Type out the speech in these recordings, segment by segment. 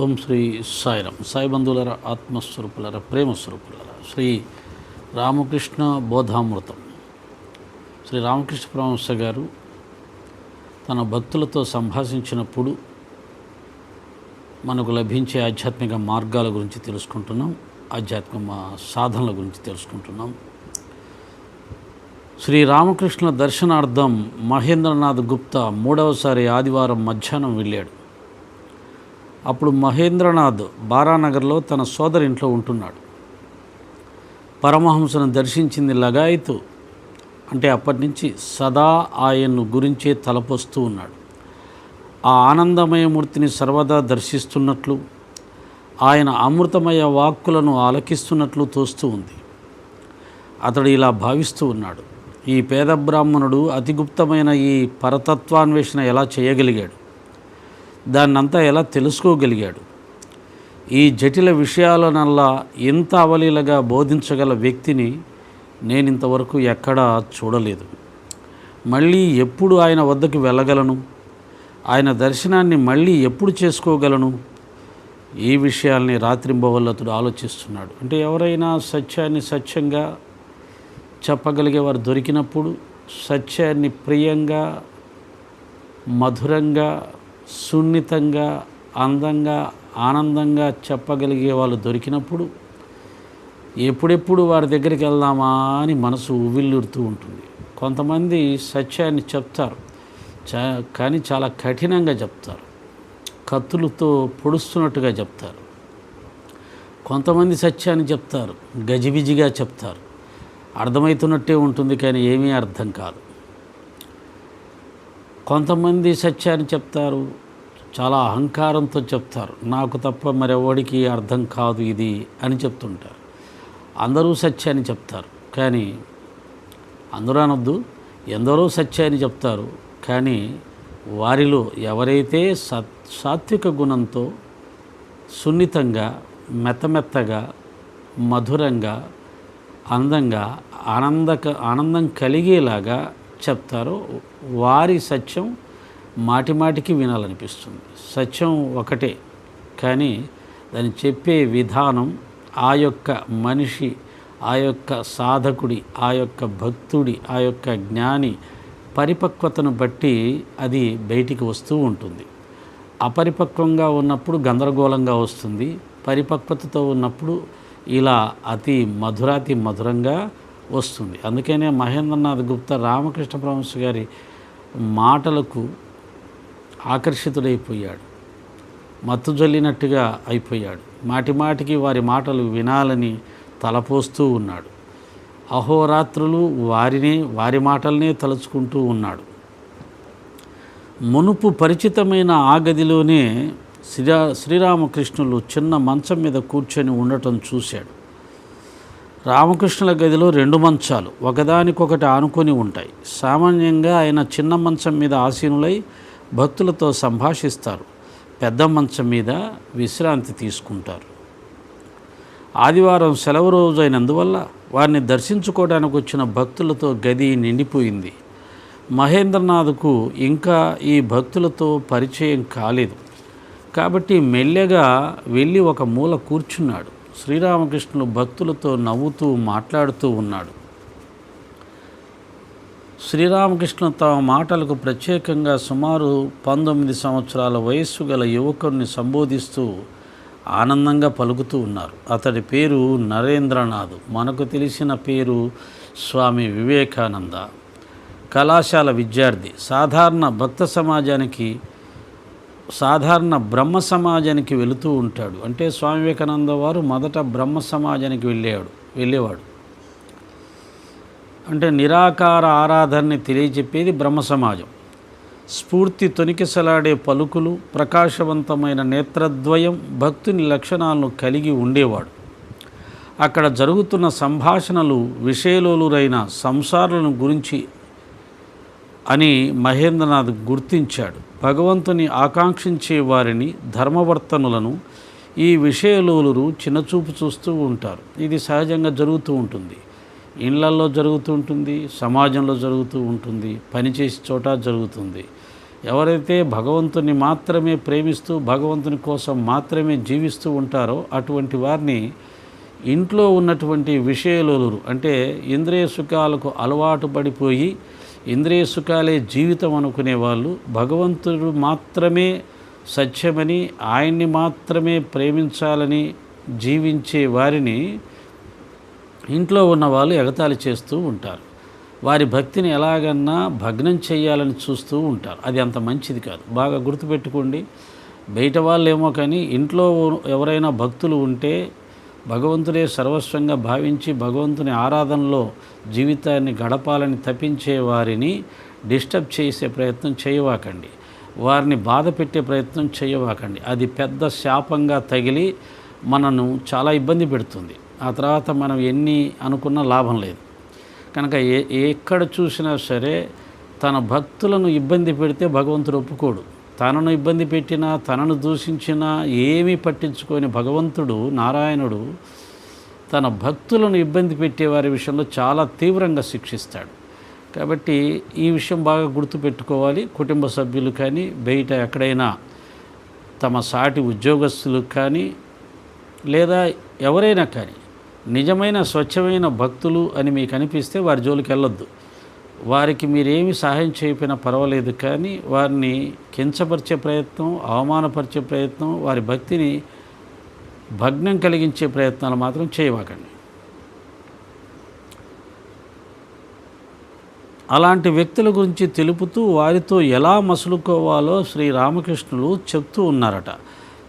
ఓం శ్రీ సాయిరం సాయి బంధువులర ఆత్మస్వరూపులర ప్రేమ శ్రీ రామకృష్ణ బోధామృతం. శ్రీ రామకృష్ణ పరమహంస గారు తన భక్తులతో సంభాషించినప్పుడు మనకు లభించే ఆధ్యాత్మిక మార్గాల గురించి తెలుసుకుంటున్నాం ఆధ్యాత్మిక సాధనల గురించి తెలుసుకుంటున్నాం. శ్రీ రామకృష్ణ దర్శనార్థం మహేంద్రనాథ్ గుప్తా మూడవసారి ఆదివారం మధ్యాహ్నం వెళ్ళాడు. అప్పుడు మహేంద్రనాథ్ బారానగర్లో తన సోదరి ఇంట్లో ఉంటున్నాడు. పరమహంసను దర్శించింది లగాయతు. అంటే అప్పటి నుంచి సదా ఆయన్ను గురించే తలపోస్తూ ఉన్నాడు. ఆ ఆనందమయమూర్తిని సర్వదా దర్శిస్తున్నట్లు ఆయన అమృతమయ వాక్కులను ఆలకిస్తున్నట్లు తోస్తూ ఉంది. అతడు ఇలా భావిస్తూ ఉన్నాడు. ఈ పేద బ్రాహ్మణుడు అతి గుప్తమైన ఈ పరతత్వాన్వేషణ ఎలా చేయగలిగాడు? దాన్నంతా ఎలా తెలుసుకోగలిగాడు? ఈ జటిల విషయాలనల్లా ఇంత అవలీలగా బోధించగల వ్యక్తిని నేను ఇంతవరకు ఎక్కడా చూడలేదు. మళ్ళీ ఎప్పుడు ఆయన వద్దకు వెళ్ళగలను? ఆయన దర్శనాన్ని మళ్ళీ ఎప్పుడు చేసుకోగలను? ఈ విషయాల్ని రాత్రింబవల్లతుడు ఆలోచిస్తున్నాడు. అంటే ఎవరైనా సత్యాన్ని సత్యంగా చెప్పగలిగే వారు దొరికినప్పుడు సత్యాన్ని ప్రియంగా మధురంగా సున్నితంగా అందంగా ఆనందంగా చెప్పగలిగే వాళ్ళు దొరికినప్పుడు ఎప్పుడెప్పుడు వారి దగ్గరికి వెళ్దామా అని మనసు ఉవ్విల్లుడుతూ ఉంటుంది. కొంతమంది సత్యాన్ని చెప్తారు. చ కానీ చాలా కఠినంగా చెప్తారు. కత్తులతో పొడుస్తున్నట్టుగా చెప్తారు. కొంతమంది సత్యాన్ని చెప్తారు. గజిబిజిగా చెప్తారు. అర్థమవుతున్నట్టే ఉంటుంది కానీ ఏమీ అర్థం కాదు. కొంతమంది సత్యాన్ని చెప్తారు చాలా అహంకారంతో చెప్తారు. నాకు తప్ప మరెవడికి అర్థం కాదు ఇది అని చెప్తుంటారు. అందరూ సత్యాన్ని చెప్తారు. కానీ అందరూ అనొద్దు ఎందరో సత్యాన్ని చెప్తారు. కానీ వారిలో ఎవరైతే సత్ సాత్విక గుణంతో సున్నితంగా మెత్తమెత్తగా మధురంగా అందంగా ఆనందక ఆనందం కలిగేలాగా చెప్తారో వారి సత్యం మాటిమాటికి వినాలనిపిస్తుంది. సత్యం ఒకటే కానీ దాన్ని చెప్పే విధానం ఆ యొక్క మనిషి ఆ యొక్క సాధకుడి ఆ యొక్క భక్తుడి ఆ యొక్క జ్ఞాని పరిపక్వతను బట్టి అది బయటికి వస్తూ ఉంటుంది. అపరిపక్వంగా ఉన్నప్పుడు గందరగోళంగా వస్తుంది. పరిపక్వతతో ఉన్నప్పుడు ఇలా అతి మధురాతి మధురంగా వస్తుంది. అందుకనే మహేంద్రనాథ్ గుప్తా రామకృష్ణ పరమహంస గారి మాటలకు ఆకర్షితుడైపోయాడు. మత్తు జల్లినట్టుగా అయిపోయాడు. మాటి మాటికి వారి మాటలు వినాలని తలపోస్తూ ఉన్నాడు. అహోరాత్రులు వారినే వారి మాటలనే తలుచుకుంటూ ఉన్నాడు. మునుపు పరిచితమైన ఆ గదిలోనే శ్రీరా శ్రీరామకృష్ణులు చిన్న మంచం మీద కూర్చొని ఉండటం చూశాడు. రామకృష్ణుల గదిలో రెండు మంచాలు ఒకదానికొకటి ఆనుకొని ఉంటాయి. సామాన్యంగా ఆయన చిన్న మంచం మీద ఆసీనులై భక్తులతో సంభాషిస్తారు. పెద్ద మంచం మీద విశ్రాంతి తీసుకుంటారు. ఆదివారం సెలవు రోజు అయినందువల్ల వారిని దర్శించుకోవడానికి వచ్చిన భక్తులతో గది నిండిపోయింది. మహేంద్రనాథ్కు ఇంకా ఈ భక్తులతో పరిచయం కాలేదు. కాబట్టి మెల్లగా వెళ్ళి ఒక మూల కూర్చున్నాడు. శ్రీరామకృష్ణులు భక్తులతో నవ్వుతూ మాట్లాడుతూ ఉన్నాడు. శ్రీరామకృష్ణ తమ మాటలకు ప్రత్యేకంగా సుమారు పంతొమ్మిది సంవత్సరాల వయస్సు గల యువకుడిని సంబోధిస్తూ ఆనందంగా పలుకుతూ ఉన్నారు. అతడి పేరు నరేంద్రనాథ్. మనకు తెలిసిన పేరు స్వామి వివేకానంద. కళాశాల విద్యార్థి. సాధారణ భక్త సమాజానికి సాధారణ బ్రహ్మ సమాజానికి వెళుతూ ఉంటాడు. అంటే స్వామి వివేకానంద వారు మొదట బ్రహ్మ సమాజానికి వెళ్ళేవాడు వెళ్ళేవాడు. అంటే నిరాకార ఆరాధనని తెలియజెప్పేది బ్రహ్మ సమాజం. స్ఫూర్తి తొనికిసలాడే పలుకులు ప్రకాశవంతమైన నేత్రద్వయం భక్తుని లక్షణాలను కలిగి ఉండేవాడు. అక్కడ జరుగుతున్న సంభాషణలు విషయలోలురైన సంసారాలను గురించి అని మహేంద్రనాథ్ గుర్తించాడు. భగవంతుని ఆకాంక్షించే వారిని ధర్మవర్తనులను ఈ విషయలోలురు చిన్నచూపు చూస్తూ ఉంటారు. ఇది సహజంగా జరుగుతూ ఉంటుంది. ఇళ్ళల్లో జరుగుతూ ఉంటుంది సమాజంలో జరుగుతూ ఉంటుంది పనిచేసే చోట జరుగుతుంది. ఎవరైతే భగవంతుని మాత్రమే ప్రేమిస్తూ భగవంతుని కోసం మాత్రమే జీవిస్తూ ఉంటారో అటువంటి వారిని ఇంట్లో ఉన్నటువంటి విషయలోలురు అంటే ఇంద్రియ సుఖాలకు అలవాటు పడిపోయి ఇంద్రియ సుఖాలే జీవితం అనుకునే వాళ్ళు భగవంతుడు మాత్రమే సత్యమని ఆయన్ని మాత్రమే ప్రేమించాలని జీవించే వారిని ఇంట్లో ఉన్న వాళ్ళు ఎగతాళి చేస్తూ ఉంటారు. వారి భక్తిని ఎలాగన్నా భగ్నం చేయాలని చూస్తూ ఉంటారు. అది అంత మంచిది కాదు. బాగా గుర్తుపెట్టుకోండి. బయట వాళ్ళు ఏమో కానీ ఇంట్లో ఎవరైనా భక్తులు ఉంటే భగవంతుడే సర్వస్వంగా భావించి భగవంతుని ఆరాధనలో జీవితాన్ని గడపాలని తప్పించే వారిని డిస్టర్బ్ చేసే ప్రయత్నం చేయవాకండి. వారిని బాధ పెట్టే ప్రయత్నం చేయవాకండి. అది పెద్ద శాపంగా తగిలి మనను చాలా ఇబ్బంది పెడుతుంది. ఆ తర్వాత మనం ఎన్ని అనుకున్నా లాభం లేదు. కనుక ఏ ఎక్కడ చూసినా సరే తన భక్తులను ఇబ్బంది పెడితే భగవంతుడు ఒప్పుకోడు. తనను ఇబ్బంది పెట్టినా తనను దూషించినా ఏమీ పట్టించుకొని భగవంతుడు నారాయణుడు తన భక్తులను ఇబ్బంది పెట్టే వారి విషయంలో చాలా తీవ్రంగా శిక్షిస్తాడు. కాబట్టి ఈ విషయం బాగా గుర్తుపెట్టుకోవాలి. కుటుంబ సభ్యులు కానీ బయట ఎక్కడైనా తమ సాటి ఉద్యోగస్తులు కానీ లేదా ఎవరైనా కానీ నిజమైన స్వచ్ఛమైన భక్తులు అని మీకు అనిపిస్తే వారి జోలికి వెళ్ళొద్దు. వారికి మీరేమి సహాయం చేయకపోయినా పర్వాలేదు కానీ వారిని కించపరిచే ప్రయత్నం అవమానపరిచే ప్రయత్నం వారి భక్తిని భగ్నం కలిగించే ప్రయత్నాలు మాత్రం చేయవాకండి అలాంటి వ్యక్తుల గురించి తెలుపుతూ వారితో ఎలా మసులుకోవాలో శ్రీరామకృష్ణులు చెప్తూ ఉన్నారట.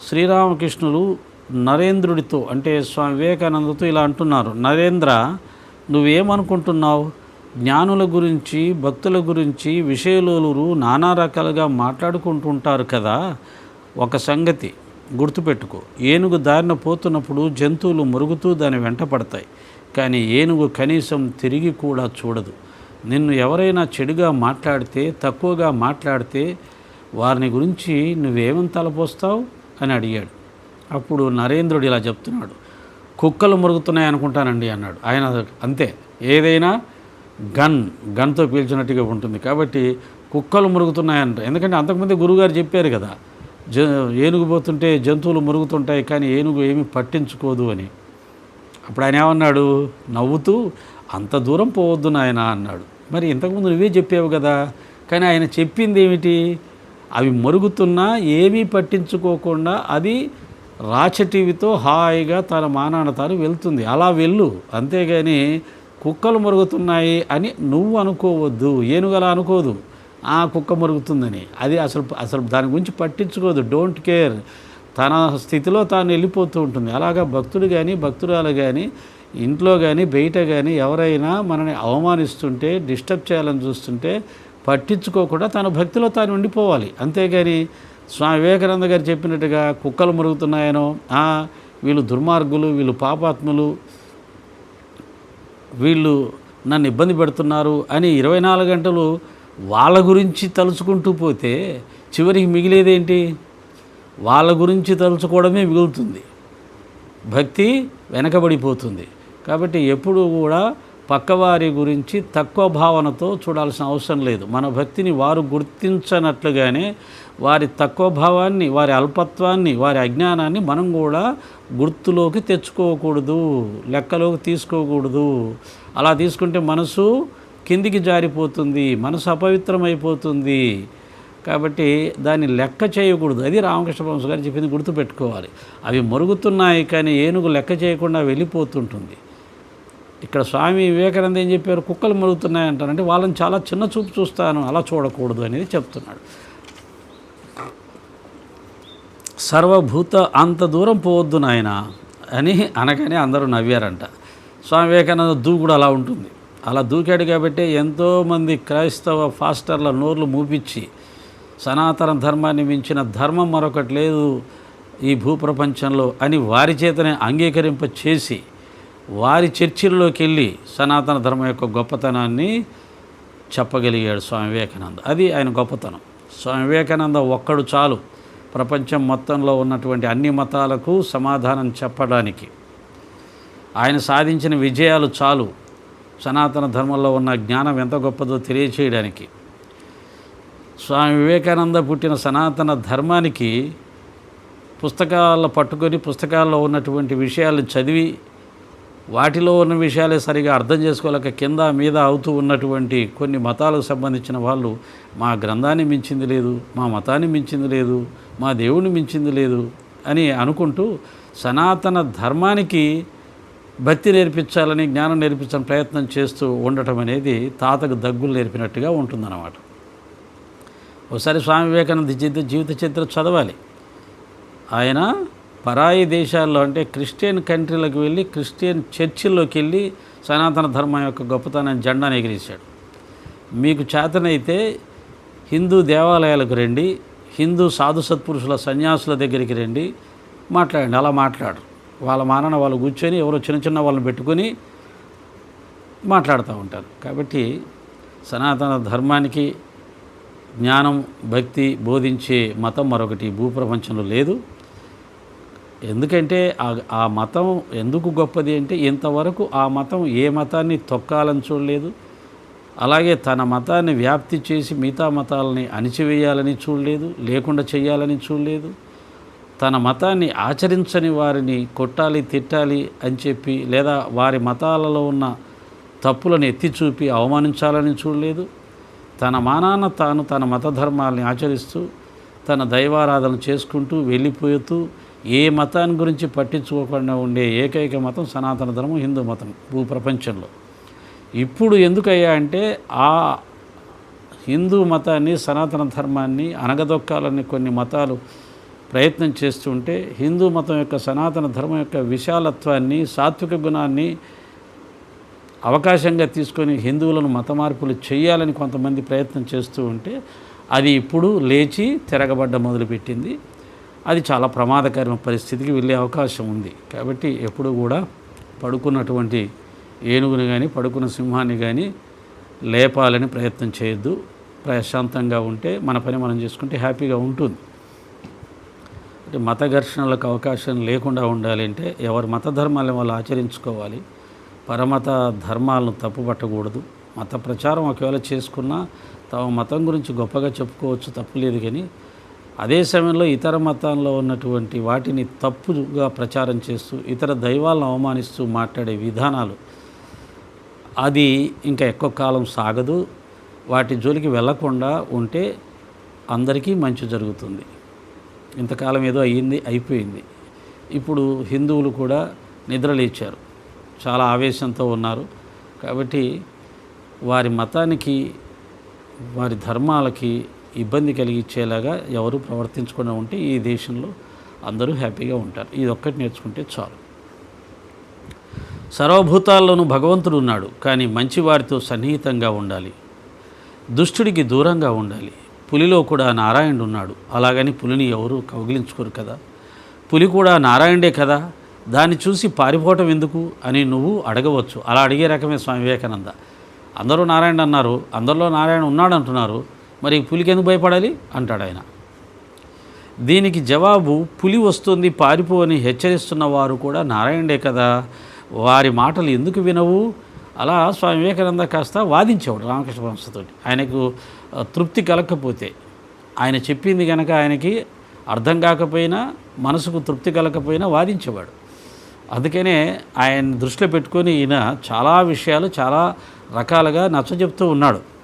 శ్రీరామకృష్ణులు నరేంద్రుడితో అంటే స్వామి వివేకానందతో ఇలా అంటున్నారు. నరేంద్ర నువ్వేమనుకుంటున్నావు? జ్ఞానుల గురించి భక్తుల గురించి విషయలోలురు నానా రకాలుగా మాట్లాడుకుంటుంటారు కదా. ఒక సంగతి గుర్తుపెట్టుకో. ఏనుగు దారిన పోతున్నప్పుడు జంతువులు మురుగుతూ దాని వెంట పడతాయి. కానీ ఏనుగు కనీసం తిరిగి కూడా చూడదు. నిన్ను ఎవరైనా చెడుగా మాట్లాడితే తక్కువగా మాట్లాడితే వారిని గురించి నువ్వేమని తలపోస్తావు? అని అడిగాడు. అప్పుడు నరేంద్రుడు ఇలా చెప్తున్నాడు. కుక్కలు మురుగుతున్నాయి అనుకుంటానండి అన్నాడు. ఆయన అంతే. ఏదైనా గన్ గన్తో పీల్చినట్టుగా ఉంటుంది. కాబట్టి కుక్కలు మురుగుతున్నాయంట. ఎందుకంటే అంతకుముందే గురుగారు చెప్పారు కదా జ ఏనుగు పోతుంటే జంతువులు మురుగుతుంటాయి కానీ ఏనుగు ఏమీ పట్టించుకోదు అని. అప్పుడు ఆయన ఏమన్నాడు నవ్వుతూ అంత దూరం పోవద్దు నాయన అన్నాడు. మరి ఇంతకుముందు నువ్వే చెప్పావు కదా కానీ ఆయన చెప్పింది ఏమిటి? అవి మరుగుతున్నా ఏమీ పట్టించుకోకుండా అది రాచటీవితో హాయిగా తన మానాన తాను వెళ్తుంది. అలా వెళ్ళు అంతేగాని కుక్కలు మరుగుతున్నాయి అని నువ్వు అనుకోవద్దు ఏనుగలా అనుకోదు. ఆ కుక్క మరుగుతుందని. అది అసలు అసలు దాని గురించి పట్టించుకోదు. డోంట్ కేర్ తన స్థితిలో తాను వెళ్ళిపోతూ ఉంటుంది. అలాగా భక్తుడు కానీ భక్తురాలు కానీ ఇంట్లో కానీ బయట కానీ ఎవరైనా మనని అవమానిస్తుంటే డిస్టర్బ్ చేయాలని చూస్తుంటే పట్టించుకోకుండా తన భక్తిలో తాను ఉండిపోవాలి. అంతేగాని స్వామి వివేకానంద గారు చెప్పినట్టుగా కుక్కలు మురుగుతున్నాయనో వీళ్ళు దుర్మార్గులు వీళ్ళు పాపాత్ములు వీళ్ళు నన్ను ఇబ్బంది పెడుతున్నారు అని ఇరవై నాలుగు గంటలు వాళ్ళ గురించి తలుచుకుంటూ పోతే చివరికి మిగిలేదేంటి వాళ్ళ గురించి తలుచుకోవడమే మిగులుతుంది. భక్తి వెనకబడిపోతుంది. కాబట్టి ఎప్పుడు కూడా పక్కవారి గురించి తక్కువ భావనతో చూడాల్సిన అవసరం లేదు. మన భక్తిని వారు గుర్తించనట్లుగానే వారి తక్కువ భావాన్ని వారి అల్పత్వాన్ని వారి అజ్ఞానాన్ని మనం కూడా గుర్తులోకి తెచ్చుకోకూడదు లెక్కలోకి తీసుకోకూడదు. అలా తీసుకుంటే మనసు కిందికి జారిపోతుంది మనసు అపవిత్రమైపోతుంది. కాబట్టి దాన్ని లెక్క చేయకూడదు. అది రామకృష్ణ పరమహంస గారు చెప్పింది గుర్తుపెట్టుకోవాలి. అవి మరుగుతున్నాయి కానీ ఏనుగు లెక్క చేయకుండా వెళ్ళిపోతుంటుంది. ఇక్కడ స్వామి వివేకానంద ఏం చెప్పారు? కుక్కలు మరుగుతున్నాయి అంటారంటే వాళ్ళని చాలా చిన్న చూపు చూస్తాను అలా చూడకూడదు అనేది చెప్తున్నాడు. సర్వభూత అంత దూరం పోవద్దు నాయన అని అనగానే అందరూ నవ్వారంట. స్వామి వివేకానంద దూకుడు అలా ఉంటుంది. అలా దూకాడు కాబట్టి ఎంతోమంది క్రైస్తవ ఫాస్టర్ల నోర్లు మూపించి సనాతన ధర్మాన్ని మించిన ధర్మం మరొకటి లేదు ఈ భూప్రపంచంలో అని వారి చేతనే అంగీకరింప చేసి వారి చర్చిల్లోకి వెళ్ళి సనాతన ధర్మం యొక్క గొప్పతనాన్ని చెప్పగలిగాడు స్వామి వివేకానంద. అది ఆయన గొప్పతనం. స్వామి వివేకానంద ఒక్కడు చాలు. ప్రపంచం మొత్తంలో ఉన్నటువంటి అన్ని మతాలకు సమాధానం చెప్పడానికి. ఆయన సాధించిన విజయాలు చాలు. సనాతన ధర్మంలో ఉన్న జ్ఞానం ఎంత గొప్పదో తెలియచేయడానికి. స్వామి వివేకానంద పుట్టిన సనాతన ధర్మానికి పుస్తకాల్లో పట్టుకొని పుస్తకాల్లో ఉన్నటువంటి విషయాలు చదివి వాటిలో ఉన్న విషయాలే సరిగా అర్థం చేసుకోలేక కింద మీద అవుతూ ఉన్నటువంటి కొన్ని మతాలకు సంబంధించిన వాళ్ళు మా గ్రంథాన్ని మించింది లేదు మా మతాన్ని మించింది లేదు మా దేవుణ్ణి మించింది లేదు అని అనుకుంటూ సనాతన ధర్మానికి భక్తి నేర్పించాలని జ్ఞానం నేర్పించాలని ప్రయత్నం చేస్తూ ఉండటం అనేది తాతకు దగ్గులు నేర్పినట్టుగా ఉంటుందన్నమాట. ఒకసారి స్వామి వివేకానంద జీవిత జీవిత చరిత్ర చదవాలి. ఆయన పరాయి దేశాల్లో అంటే క్రిస్టియన్ కంట్రీలకు వెళ్ళి క్రిస్టియన్ చర్చిల్లోకి వెళ్ళి సనాతన ధర్మం యొక్క గొప్పతనం జెండాను ఎగిరేశాడు. మీకు చేతనైతే హిందూ దేవాలయాలకు రండి హిందూ సాధు సత్పురుషుల సన్యాసుల దగ్గరికి రండి మాట్లాడండి అలా మాట్లాడరు. వాళ్ళ మానన వాళ్ళు కూర్చొని ఎవరో చిన్న చిన్న వాళ్ళని పెట్టుకొని మాట్లాడుతూ ఉంటారు. కాబట్టి సనాతన ధర్మానికి జ్ఞానం భక్తి బోధించే మతం మరొకటి భూప్రపంచంలో లేదు. ఎందుకంటే ఆ- ఆ మతం ఎందుకు గొప్పది అంటే ఇంతవరకు ఆ మతం ఏ మతాన్ని తొక్కాలని చూడలేదు. అలాగే తన మతాన్ని వ్యాప్తి చేసి మిగతా మతాలని అణిచివేయాలని చూడలేదు లేకుండా చేయాలని చూడలేదు. తన మతాన్ని ఆచరించని వారిని కొట్టాలి తిట్టాలి అని చెప్పి లేదా వారి మతాలలో ఉన్న తప్పులను ఎత్తి చూపి అవమానించాలని చూడలేదు. తన మానాన తాను తన మత ధర్మాల్ని ఆచరిస్తూ తన దైవారాధన చేసుకుంటూ వెళ్ళిపోతూ ఏ మతాన్ని గురించి పట్టించుకోకుండా ఉండే ఏకైక మతం సనాతన ధర్మం హిందూ మతం భూప్రపంచంలో. ఇప్పుడు ఎందుకయ్యా అంటే ఆ హిందూ మతాన్ని సనాతన ధర్మాన్ని అనగదొక్కాలని కొన్ని మతాలు ప్రయత్నం చేస్తుంటే హిందూ మతం యొక్క సనాతన ధర్మం యొక్క విశాలత్వాన్ని సాత్విక గుణాన్ని అవకాశంగా తీసుకొని హిందువులను మత మార్పులు చేయాలని కొంతమంది ప్రయత్నం చేస్తూ ఉంటే అది ఇప్పుడు లేచి తిరగబడ్డ మొదలుపెట్టింది. అది చాలా ప్రమాదకరమైన పరిస్థితికి వెళ్ళే అవకాశం ఉంది. కాబట్టి ఎప్పుడు కూడా పడుకున్నటువంటి ఏనుగుని కానీ పడుకున్న సింహాన్ని కానీ లేపాలని ప్రయత్నం చేయొద్దు. ప్రశాంతంగా ఉంటే మన పని మనం చేసుకుంటే హ్యాపీగా ఉంటుంది. అంటే మత ఘర్షణలకు అవకాశం లేకుండా ఉండాలి అంటే ఎవరి మత ధర్మాలను వాళ్ళు ఆచరించుకోవాలి. పరమత ధర్మాలను తప్పుపట్టకూడదు. మత ప్రచారం ఒకవేళ చేసుకున్నా తమ మతం గురించి గొప్పగా చెప్పుకోవచ్చు తప్పులేదు కానీ అదే సమయంలో ఇతర మతాల్లో ఉన్నటువంటి వాటిని తప్పుగా ప్రచారం చేస్తూ ఇతర దైవాలను అవమానిస్తూ మాట్లాడే విధానాలు అది ఇంకా ఎక్కువ కాలం సాగదు. వాటి జోలికి వెళ్ళకుండా ఉంటే అందరికీ మంచి జరుగుతుంది. ఇంతకాలం ఏదో అయ్యింది అయిపోయింది. ఇప్పుడు హిందువులు కూడా నిద్రలేచారు చాలా ఆవేశంతో ఉన్నారు. కాబట్టి వారి మతానికి వారి ధర్మాలకి ఇబ్బంది కలిగించేలాగా ఎవరు ప్రవర్తించకుండా ఉంటే ఈ దేశంలో అందరూ హ్యాపీగా ఉంటారు. ఇది ఒక్కటి నేర్చుకుంటే చాలు. సర్వభూతాల్లోనూ భగవంతుడు ఉన్నాడు కానీ మంచివారితో సన్నిహితంగా ఉండాలి. దుష్టుడికి దూరంగా ఉండాలి. పులిలో కూడా నారాయణుడు ఉన్నాడు. అలాగని పులిని ఎవరు కౌగిలించుకోరు కదా. పులి కూడా నారాయణుడే కదా. దాన్ని చూసి పారిపోవటం ఎందుకు అని నువ్వు అడగవచ్చు. అలా అడిగే రకమే స్వామి వివేకానంద. అందరూ నారాయణ అన్నారు. అందరిలో నారాయణ ఉన్నాడు అంటున్నారు మరి పులికి ఎందుకు భయపడాలి? అంటాడు ఆయన. దీనికి జవాబు పులి వస్తుంది పారిపో అని హెచ్చరిస్తున్న వారు కూడా నారాయణే కదా. వారి మాటలు ఎందుకు వినవు? అలా స్వామి వివేకానంద కాస్త వాదించేవాడు రామకృష్ణ పరమహంసతోటి. ఆయనకు తృప్తి కలగకపోతే ఆయన చెప్పింది కనుక ఆయనకి అర్థం కాకపోయినా మనసుకు తృప్తి కలగకపోయినా వాదించేవాడు. అందుకనే ఆయన దృష్టిలో పెట్టుకొని ఈయన చాలా విషయాలు చాలా రకాలుగా నచ్చజెప్తూ ఉన్నాడు.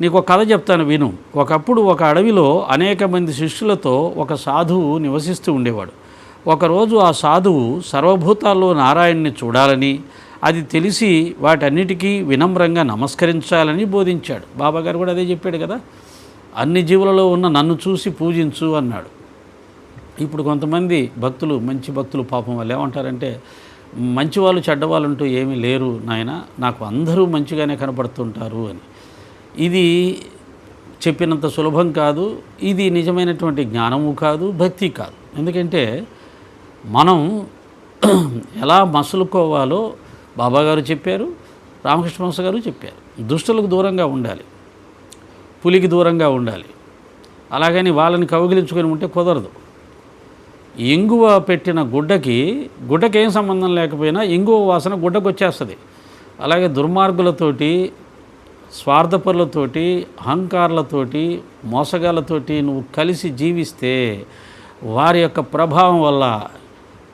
నీకు ఒక కథ చెప్తాను విను. ఒకప్పుడు ఒక అడవిలో అనేక మంది శిష్యులతో ఒక సాధువు నివసిస్తూ ఉండేవాడు. ఒకరోజు ఆ సాధువు సర్వభూతాల్లో నారాయణ్ణి చూడాలని అది తెలిసి వాటన్నిటికీ వినమ్రంగా నమస్కరించాలని బోధించాడు. బాబాగారు కూడా అదే చెప్పాడు కదా అన్ని జీవులలో ఉన్న నన్ను చూసి పూజించు అన్నాడు. ఇప్పుడు కొంతమంది భక్తులు మంచి భక్తులు పాపం వాళ్ళు ఏమంటారంటే మంచి వాళ్ళు చెడ్డవాళ్ళు అంటూ ఏమీ లేరు నాయన నాకు అందరూ మంచిగానే కనపడుతుంటారు అని. ఇది చెప్పినంత సులభం కాదు ఇది నిజమైనటువంటి జ్ఞానము కాదు భక్తి కాదు. ఎందుకంటే మనం ఎలా మసులుకోవాలో బాబాగారు చెప్పారు రామకృష్ణ వంశ గారు చెప్పారు. దుష్టులకు దూరంగా ఉండాలి పులికి దూరంగా ఉండాలి. అలాగని వాళ్ళని కౌగిలించుకొని ఉంటే కుదరదు. ఇంగువ పెట్టిన గుడ్డకి గుడ్డకి ఏం సంబంధం లేకపోయినా ఇంగువ వాసన గుడ్డకు వచ్చేస్తుంది అలాగే దుర్మార్గులతోటి స్వార్థపరులతోటి అహంకారులతోటి మోసగాళ్ళతోటి నువ్వు కలిసి జీవిస్తే వారి యొక్క ప్రభావం వల్ల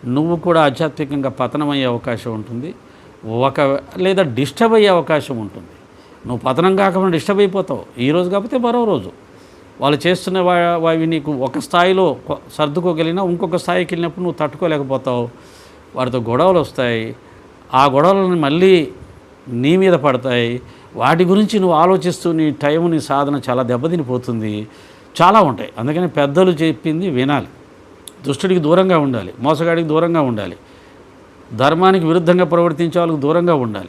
నువ్వు కూడా ఆధ్యాత్మికంగా పతనమయ్యే అవకాశం ఉంటుంది. ఒక లేదా డిస్టర్బ్ అయ్యే అవకాశం ఉంటుంది. నువ్వు పతనం కాకుండా డిస్టర్బ్ అయిపోతావు. ఈ రోజు కాకపోతే మరో రోజు. వాళ్ళు చేస్తున్న వా- అవి నీకు ఒక స్థాయిలో సర్దుకోగలిగినా ఇంకొక స్థాయికి వెళ్ళినప్పుడు నువ్వు తట్టుకోలేకపోతావు. వారితో గొడవలు వస్తాయి. ఆ గొడవలను మళ్ళీ నీ మీద పడతాయి. వాటి గురించి నువ్వు ఆలోచిస్తూ నీ టైం నీ సాధన చాలా దెబ్బతినిపోతుంది. చాలా ఉంటాయి. అందుకని పెద్దలు చెప్పింది వినాలి. దుష్టుడికి దూరంగా ఉండాలి. మోసగాడికి దూరంగా ఉండాలి. ధర్మానికి విరుద్ధంగా ప్రవర్తించే వాళ్ళకి దూరంగా ఉండాలి.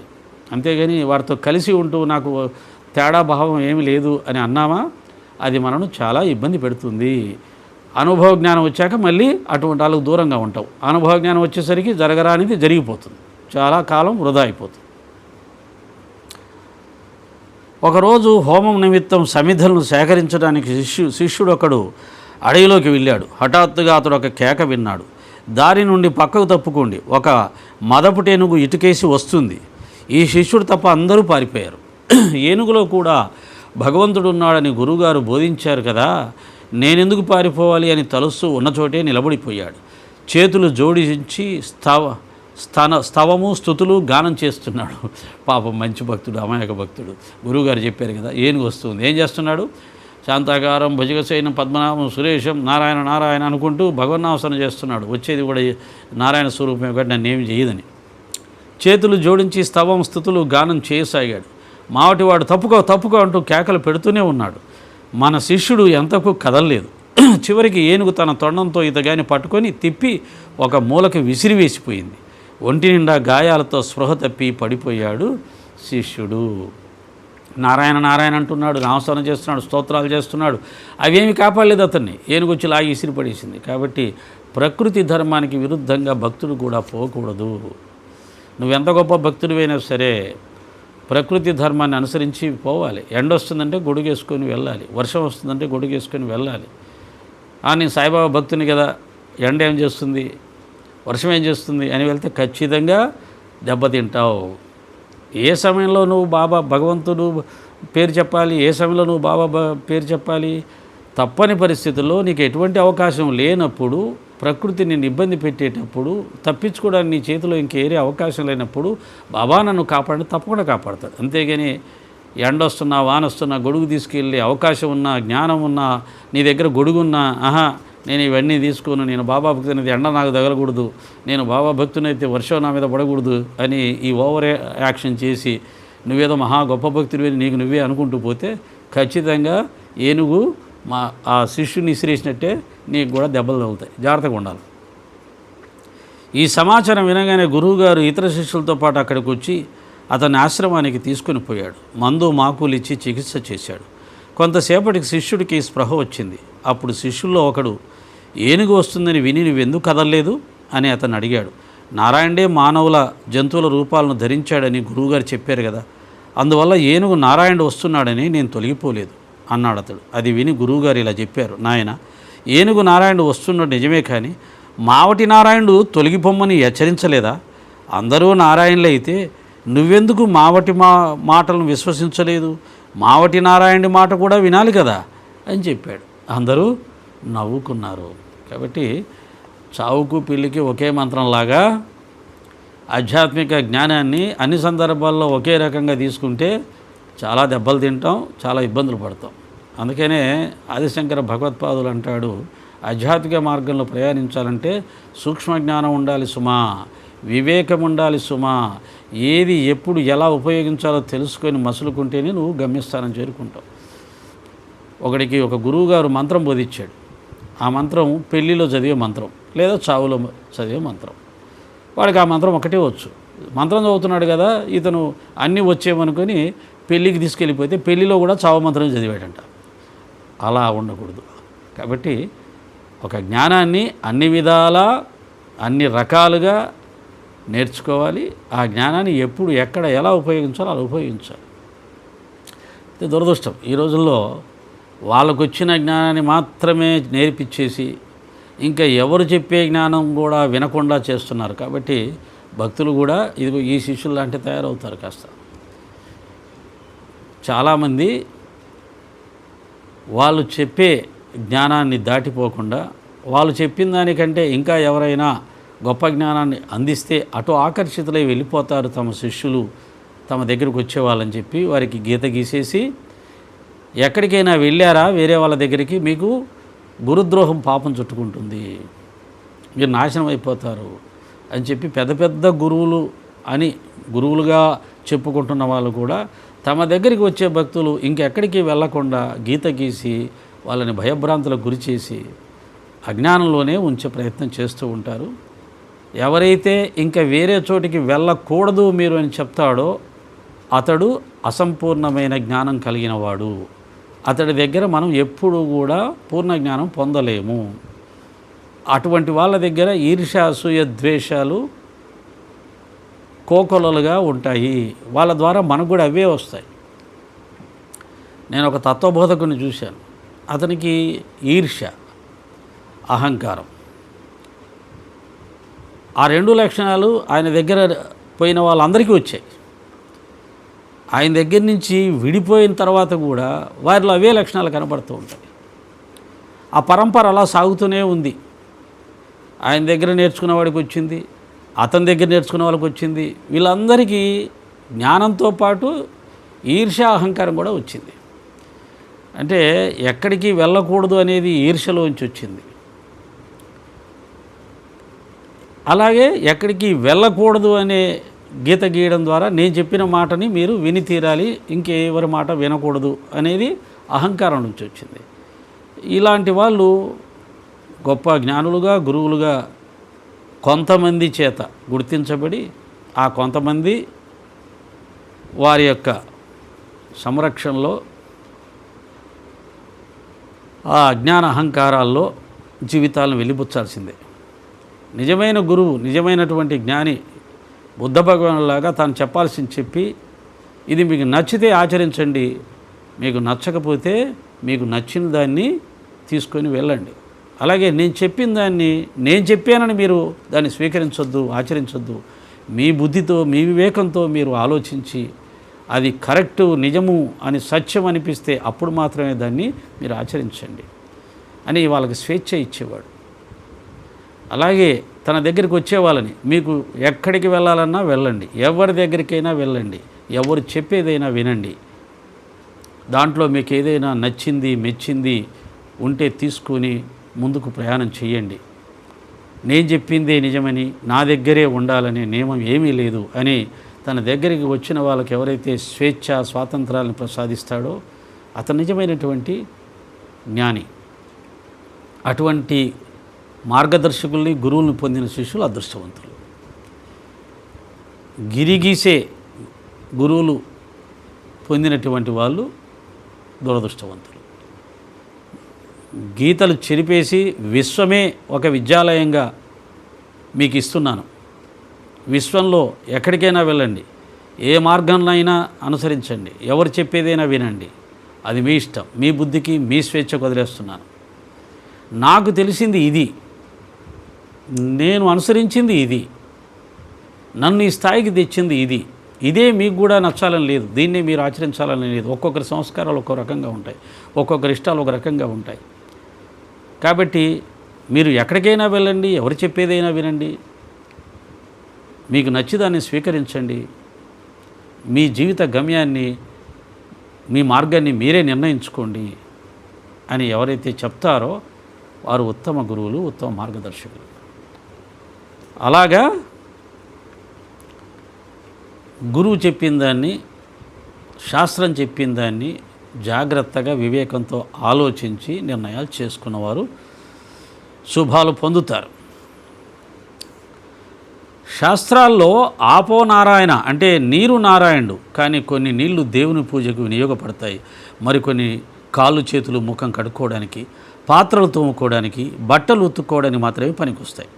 అంతేగాని వారితో కలిసి ఉంటూ నాకు తేడా భావం ఏమీ లేదు అని అన్నామా అది మనను చాలా ఇబ్బంది పెడుతుంది. అనుభవ జ్ఞానం వచ్చాక మళ్ళీ అటువంటి వాళ్ళకు దూరంగా ఉంటావు. అనుభవ జ్ఞానం వచ్చేసరికి జరగరానిది జరిగిపోతుంది. చాలా కాలం వృధా అయిపోతుంది. ఒకరోజు హోమం నిమిత్తం సమిధలను సేకరించడానికి శిష్యు శిష్యుడు ఒకడు అడవిలోకి వెళ్ళాడు. హఠాత్తుగా అతడు ఒక కేక విన్నాడు. దారి నుండి పక్కకు తప్పుకోండి. ఒక మదపుటేనుగు ఇటుకేసి వస్తుంది. ఈ శిష్యుడు తప్ప అందరూ పారిపోయారు. ఏనుగులో కూడా భగవంతుడు ఉన్నాడని గురువుగారు బోధించారు కదా నేనెందుకు పారిపోవాలి అని తలుస్తూ ఉన్న చోటే నిలబడిపోయాడు. చేతులు జోడించి స్థావ స్థన స్తవము స్థుతులు గానం చేస్తున్నాడు. పాపం మంచి భక్తుడు అమాయక భక్తుడు. గురువుగారు చెప్పారు కదా ఏనుగు వస్తుంది. ఏం చేస్తున్నాడు? శాంతాకారం భుజగశయనం పద్మనాభం సురేషం నారాయణ నారాయణ అనుకుంటూ భగవన్నావసనం చేస్తున్నాడు. వచ్చేది కూడా నారాయణ స్వరూపమే కాబట్టి నన్ను ఏమి చేయదని. చేతులు జోడించి స్తవం స్థుతులు గానం చేయసాగాడు. మావటివాడు తప్పుకో తప్పుకో అంటూ కేకలు పెడుతూనే ఉన్నాడు. మన శిష్యుడు ఎంతకు కదలలేదు. చివరికి ఏనుగు తన తొండంతో ఇతగాని పట్టుకొని తిప్పి ఒక మూలకి విసిరివేసిపోయింది. ఒంటి నిండా గాయాలతో స్పృహ తప్పి పడిపోయాడు శిష్యుడు. నారాయణ నారాయణ అంటున్నాడు నామస్మరణ చేస్తున్నాడు స్తోత్రాలు చేస్తున్నాడు. అవేమి కాపాడలేదు అతన్ని. ఏనుగొచ్చి లాగి ఇసిరి పడేసింది. కాబట్టి ప్రకృతి ధర్మానికి విరుద్ధంగా భక్తుడు కూడా పోకూడదు. నువ్వెంత గొప్ప భక్తుడివైనా సరే ప్రకృతి ధర్మాన్ని అనుసరించి పోవాలి. ఎండ వస్తుందంటే గొడుగేసుకొని వెళ్ళాలి. వర్షం వస్తుందంటే గొడుగేసుకొని వెళ్ళాలి. నేను సాయిబాబా భక్తుని కదా. ఎండ ఏం చేస్తుంది? వర్షం ఏం చేస్తుంది అని వెళ్తే ఖచ్చితంగా దెబ్బతింటావు. ఏ సమయంలో నువ్వు బాబా భగవంతుడు పేరు చెప్పాలి? ఏ సమయంలో నువ్వు బాబా బ- పేరు చెప్పాలి? తప్పని పరిస్థితుల్లో నీకు ఎటువంటి అవకాశం లేనప్పుడు ప్రకృతి నేను ఇబ్బంది పెట్టేటప్పుడు తప్పించుకోవడానికి నీ చేతిలో ఇంకేరే అవకాశం లేనప్పుడు బాబా నన్ను కాపాడి తప్పకుండా కాపాడతాడు. అంతేగాని ఎండ వస్తున్నా వాన వస్తున్నా గొడుగు తీసుకెళ్ళే అవకాశం ఉన్నా జ్ఞానం ఉన్నా నీ దగ్గర గొడుగున్నా ఆహా నేను ఇవన్నీ తీసుకుని నేను బాబా భక్తుని అయితే ఎండ నాకు తగలకూడదు నేను బాబా భక్తుని అయితే వర్షం నా మీద పడకూడదు అని ఈ ఓవర్ యాక్షన్ చేసి నువ్వేదో మహా గొప్ప భక్తుడివి నీకు నువ్వే అనుకుంటూ పోతే ఖచ్చితంగా ఏనుగు మా ఆ శిష్యుని ఇసిరేసినట్టే నీకు కూడా దెబ్బలు తగులుతాయి. జాగ్రత్తగా ఉండాలి. ఈ సమాచారం వినగానే గురువుగారు ఇతర శిష్యులతో పాటు అక్కడికి వచ్చి అతని ఆశ్రమానికి తీసుకుని పోయాడు. మందు మాకులు ఇచ్చి చికిత్స చేశాడు. కొంతసేపటికి శిష్యుడికి స్పృహ వచ్చింది. అప్పుడు శిష్యుల్లో ఒకడు ఏనుగు వస్తుందని విని నువ్వెందుకు కదలలేదు? అని అతను అడిగాడు. నారాయణే మానవుల జంతువుల రూపాలను ధరించాడని గురువుగారు చెప్పారు కదా. అందువల్ల ఏనుగు నారాయణుడు వస్తున్నాడని నేను తొలగిపోలేదు అన్నాడు అతడు. అది విని గురువుగారు ఇలా చెప్పారు. నాయన ఏనుగు నారాయణుడు వస్తున్నాడు నిజమే కానీ మావటి నారాయణుడు తొలగిపోమ్మని హెచ్చరించలేదా? అందరూ నారాయణులు అయితే నువ్వెందుకు మావటి మా మాటలను విశ్వసించలేదు? మావటి నారాయణుడి మాట కూడా వినాలి కదా? అని చెప్పాడు. అందరూ నవ్వుకున్నారు. కాబట్టి చావుకు పిల్లికి ఒకే మంత్రంలాగా ఆధ్యాత్మిక జ్ఞానాన్ని అన్ని సందర్భాల్లో ఒకే రకంగా తీసుకుంటే చాలా దెబ్బలు తింటాం చాలా ఇబ్బందులు పడతాం. అందుకనే ఆదిశంకర భగవత్పాదులు అంటాడు ఆధ్యాత్మిక మార్గంలో ప్రయాణించాలంటే సూక్ష్మ జ్ఞానం ఉండాలి సుమా వివేకం ఉండాలి సుమా. ఏది ఎప్పుడు ఎలా ఉపయోగించాలో తెలుసుకొని మసులుకుంటేనే నువ్వు గమ్యస్థానం చేరుకుంటావు. ఒకడికి ఒక గురువు గారు మంత్రం బోధించాడు ఆ మంత్రం పెళ్ళిలో చదివే మంత్రం లేదా చావులో చదివే మంత్రం. వాడికి ఆ మంత్రం ఒకటే వచ్చు. మంత్రం చదువుతున్నాడు కదా ఇతను అన్నీ వచ్చేమనుకొని పెళ్ళికి తీసుకెళ్ళిపోతే పెళ్ళిలో కూడా చావు మంత్రం చదివాడంట. అలా ఉండకూడదు. కాబట్టి ఒక జ్ఞానాన్ని అన్ని విధాలా అన్ని రకాలుగా నేర్చుకోవాలి. ఆ జ్ఞానాన్ని ఎప్పుడు ఎక్కడ ఎలా ఉపయోగించాలో అలా ఉపయోగించాలి. దురదృష్టం. ఈ రోజుల్లో వాళ్ళకు వచ్చిన జ్ఞానాన్ని మాత్రమే నేర్పించేసి ఇంకా ఎవరు చెప్పే జ్ఞానం కూడా వినకుండా చేస్తున్నారు కాబట్టి భక్తులు కూడా ఇదిగో ఈ శిష్యులు లాంటి తయారవుతారు కాస్త. చాలామంది వాళ్ళు చెప్పే జ్ఞానాన్ని దాటిపోకుండా వాళ్ళు చెప్పిన దానికంటే ఇంకా ఎవరైనా గొప్ప జ్ఞానాన్ని అందిస్తే అటు ఆకర్షితులై వెళ్ళిపోతారు తమ శిష్యులు తమ దగ్గరకు వచ్చేవాళ్ళని చెప్పి వారికి గీత గీసేసి ఎక్కడికైనా వెళ్ళారా? వేరే వాళ్ళ దగ్గరికి మీకు గురుద్రోహం పాపం చుట్టుకుంటుంది. మీరు నాశనం అయిపోతారు అని చెప్పి పెద్ద పెద్ద గురువులు అని గురువులుగా చెప్పుకుంటున్న వాళ్ళు కూడా తమ దగ్గరికి వచ్చే భక్తులు ఇంకెక్కడికి వెళ్ళకుండా గీత గీసి వాళ్ళని భయభ్రాంతులకు గురి చేసి అజ్ఞానంలోనే ఉంచే ప్రయత్నం చేస్తూ ఉంటారు. ఎవరైతే ఇంకా వేరే చోటికి వెళ్ళకూడదు మీరు అని చెప్తాడో అతడు అసంపూర్ణమైన జ్ఞానం కలిగినవాడు అతడి దగ్గర మనం ఎప్పుడు కూడా పూర్ణ జ్ఞానం పొందలేము. అటువంటి వాళ్ళ దగ్గర ఈర్ష్య అసూయ ద్వేషాలు కోకొలలుగా ఉంటాయి. వాళ్ళ ద్వారా మనకు కూడా అవే వస్తాయి. నేను ఒక తత్వబోధకుని చూశాను. అతనికి ఈర్ష్య అహంకారం. ఆ రెండు లక్షణాలు ఆయన దగ్గర పోయిన వాళ్ళందరికీ వచ్చాయి. ఆయన దగ్గర నుంచి విడిపోయిన తర్వాత కూడా వారిలో అవే లక్షణాలు కనబడుతూ ఉంటాయి. ఆ పరంపర అలా సాగుతూనే ఉంది. ఆయన దగ్గర నేర్చుకున్న వాడికి వచ్చింది అతని దగ్గర నేర్చుకున్న వాళ్ళకి వచ్చింది వీళ్ళందరికీ జ్ఞానంతో పాటు ఈర్ష్య అహంకారం కూడా వచ్చింది. అంటే ఎక్కడికి వెళ్ళకూడదు అనేది ఈర్షలోంచి వచ్చింది. అలాగే ఎక్కడికి వెళ్ళకూడదు అనే గీత గీయడం ద్వారా నేను చెప్పిన మాటని మీరు విని తీరాలి ఇంకెవరి మాట వినకూడదు అనేది అహంకారం నుంచి వచ్చింది. ఇలాంటి వాళ్ళు గొప్ప జ్ఞానులుగా గురువులుగా కొంతమంది చేత గుర్తించబడి ఆ కొంతమంది వారి యొక్క సంరక్షణలో ఆ అజ్ఞాన అహంకారాల్లో జీవితాలను వెలిబుచ్చాల్సిందే. నిజమైన గురువు నిజమైనటువంటి జ్ఞాని బుద్ధ భగవానులాగా తాను చెప్పాల్సింది చెప్పి ఇది మీకు నచ్చితే ఆచరించండి మీకు నచ్చకపోతే మీకు నచ్చిన దాన్ని తీసుకొని వెళ్ళండి. అలాగే నేను చెప్పిన దాన్ని నేను చెప్పానని మీరు దాన్ని స్వీకరించొద్దు ఆచరించొద్దు. మీ బుద్ధితో మీ వివేకంతో మీరు ఆలోచించి అది కరెక్టు నిజము అని సత్యం అనిపిస్తే అప్పుడు మాత్రమే దాన్ని మీరు ఆచరించండి. అని వాళ్ళకి స్వేచ్ఛ ఇచ్చేవాడు. అలాగే తన దగ్గరికి వచ్చే వాళ్ళని మీకు ఎక్కడికి వెళ్ళాలన్నా వెళ్ళండి. ఎవరి దగ్గరికైనా వెళ్ళండి. ఎవరు చెప్పేదైనా వినండి. దాంట్లో మీకు ఏదైనా నచ్చింది మెచ్చింది ఉంటే తీసుకుని ముందుకు ప్రయాణం చేయండి నేను చెప్పిందే నిజమని నా దగ్గరే ఉండాలనే నియమం ఏమీ లేదు అని తన దగ్గరికి వచ్చిన వాళ్ళకి ఎవరైతే స్వేచ్ఛ స్వాతంత్రాలను ప్రసాదిస్తాడో అతను నిజమైనటువంటి జ్ఞాని. అటువంటి మార్గదర్శకుల్ని గురువుల్ని పొందిన శిష్యులు అదృష్టవంతులు. గిరిగీసే గురువులు పొందినటువంటి వాళ్ళు దురదృష్టవంతులు. గీతలు చెరిపేసి విశ్వమే ఒక విద్యాలయంగా మీకు ఇస్తున్నాను. విశ్వంలో ఎక్కడికైనా వెళ్ళండి. ఏ మార్గంలో అనుసరించండి. ఎవరు చెప్పేదైనా వినండి. అది మీ ఇష్టం. మీ బుద్ధికి మీ స్వేచ్ఛకు వదిలేస్తున్నాను. నాకు తెలిసింది ఇది. నేను అనుసరించింది ఇది. నన్ను ఈ స్థాయికి తెచ్చింది ఇది. ఇదే మీకు కూడా నచ్చాలని లేదు. దీన్నే మీరు ఆచరించాలని లేదు. ఒక్కొక్కరి సంస్కారాలు ఒక్కో రకంగా ఉంటాయి. ఒక్కొక్కరి ఇష్టాలు ఒక రకంగా ఉంటాయి. కాబట్టి మీరు ఎక్కడికైనా వెళ్ళండి ఎవరు చెప్పేదైనా వినండి. మీకు నచ్చిదాన్ని స్వీకరించండి. మీ జీవిత గమ్యాన్ని మీ మార్గాన్ని మీరే నిర్ణయించుకోండి అని ఎవరైతే చెప్తారో వారు ఉత్తమ గురువులు ఉత్తమ మార్గదర్శకులు. అలాగా గురువు చెప్పిన దాన్ని శాస్త్రం చెప్పిన దాన్ని జాగ్రత్తగా వివేకంతో ఆలోచించి నిర్ణయాలు చేసుకున్నవారు శుభాలు పొందుతారు. శాస్త్రాల్లో ఆపో నారాయణ అంటే నీరు నారాయణుడు కానీ కొన్ని నీళ్ళు దేవుని పూజకు వినియోగపడతాయి. మరికొన్ని కాళ్ళు చేతులు ముఖం కడుక్కోవడానికి పాత్రలు తోముకోవడానికి బట్టలు ఉతుక్కోవడానికి మాత్రమే పనికొస్తాయి.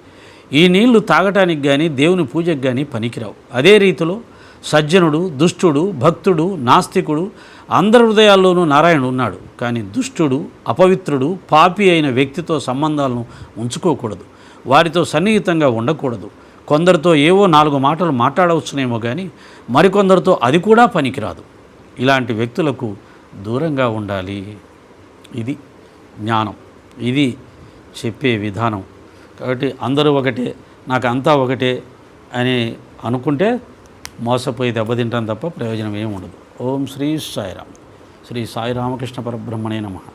ఈ నీళ్ళు తాగటానికి కానీ దేవుని పూజకు కానీ పనికిరావు. అదే రీతిలో సజ్జనుడు దుష్టుడు భక్తుడు నాస్తికుడు అందరి హృదయాల్లోనూ నారాయణుడు ఉన్నాడు. కానీ దుష్టుడు అపవిత్రుడు పాపి అయిన వ్యక్తితో సంబంధాలను ఉంచుకోకూడదు. వారితో సన్నిహితంగా ఉండకూడదు. కొందరితో ఏవో నాలుగు మాటలు మాట్లాడవచ్చునేమో కానీ మరికొందరితో అది కూడా పనికిరాదు. ఇలాంటి వ్యక్తులకు దూరంగా ఉండాలి. ఇది జ్ఞానం. ఇది చెప్పే విధానం. కాబట్టి అందరూ ఒకటే నాకు అంతా ఒకటే అని అనుకుంటే మోసపోయి దెబ్బతింటాం తప్ప ప్రయోజనం ఏమి ఉండదు ఓం శ్రీ సాయిరామ్. శ్రీ సాయిరామకృష్ణ పరబ్రహ్మణే నమః.